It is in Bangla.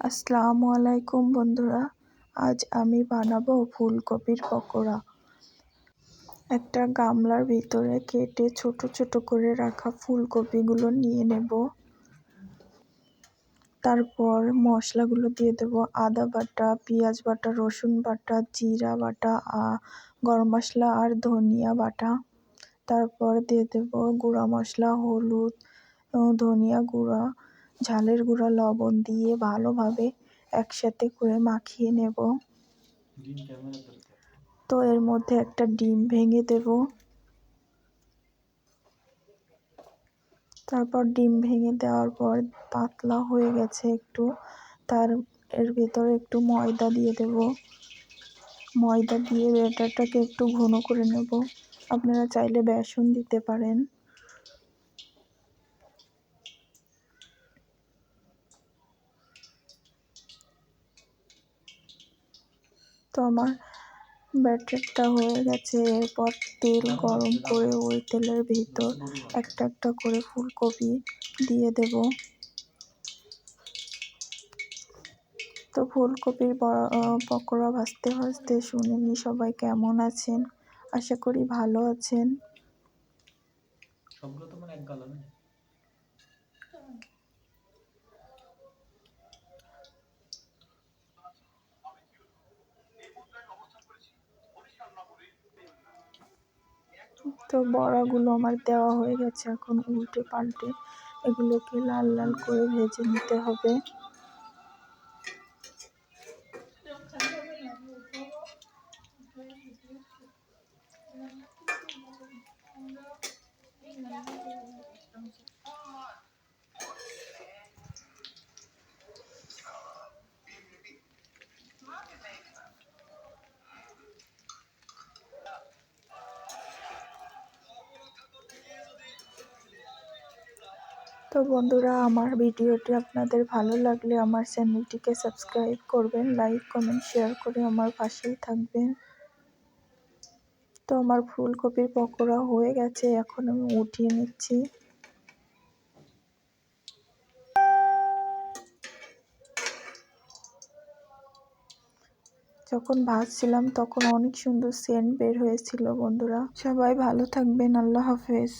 আসসালামু আলাইকুম বন্ধুরা, আজ আমি বানাবো ফুলকপির পকোড়া। একটা গামলার ভিতরে কেটে ছোট ছোট করে রাখা ফুলকপিগুলো নিয়ে নেব। তারপর মশলাগুলো দিয়ে দেব। আদা বাটা, পেঁয়াজ বাটা, রসুন বাটা, জিরা বাটা গরম মশলা আর ধনিয়া বাটা। তারপর দিয়ে দেব গুঁড়া মশলা, হলুদ ধনিয়া গুঁড়া। ঝালের গুঁড়া, লবণ দিয়ে ভালোভাবে একসাথে করে মাখিয়ে নেব। তো এর মধ্যে একটা ডিম ভেঙে দেব। তারপর ডিম ভেঙে দেওয়ার পর পাতলা হয়ে গেছে একটু। তার, এর ভেতরে একটু ময়দা দিয়ে দেব। ময়দা দিয়ে ব্যাটারটাকে একটু ঘন করে নেব। আপনারা চাইলে বেসন দিতে পারেন। তো আমার ব্যাটারটা হয়ে গেছে। এরপর তেল গরম করে ওই তেলের ভিতর একটা একটা করে ফুলকপি দিয়ে দেব। তো ফুলকপির পকোড়া ভাজতে ভাজতে শুনিনি সবাই কেমন আছেন? আশা করি ভালো আছেন। সবগুলো তো মানে এক গালা তো বড়াগুলো আমার দেওয়া হয়ে গেছে এখন উল্টে পাল্টে। এগুলোকে লাল লাল করে ভেজে নিতে হবে। তো বন্ধুরা, আমার ভিডিওটি আপনাদের ভালো লাগলে আমার চ্যানেলটিকে সাবস্ক্রাইব করবেন, লাইক, কমেন্ট, শেয়ার করে আমার পাশেই থাকবেন। তো আমার ফুলকপির পকোড়া হয়ে গেছে, এখন আমি উঠিয়ে নিচ্ছি। যখন ভাজছিলাম তখন অনেক সুন্দর সেন্ট বের হয়েছিল বন্ধুরা। সবাই ভালো থাকবেন, আল্লাহ হাফেজ।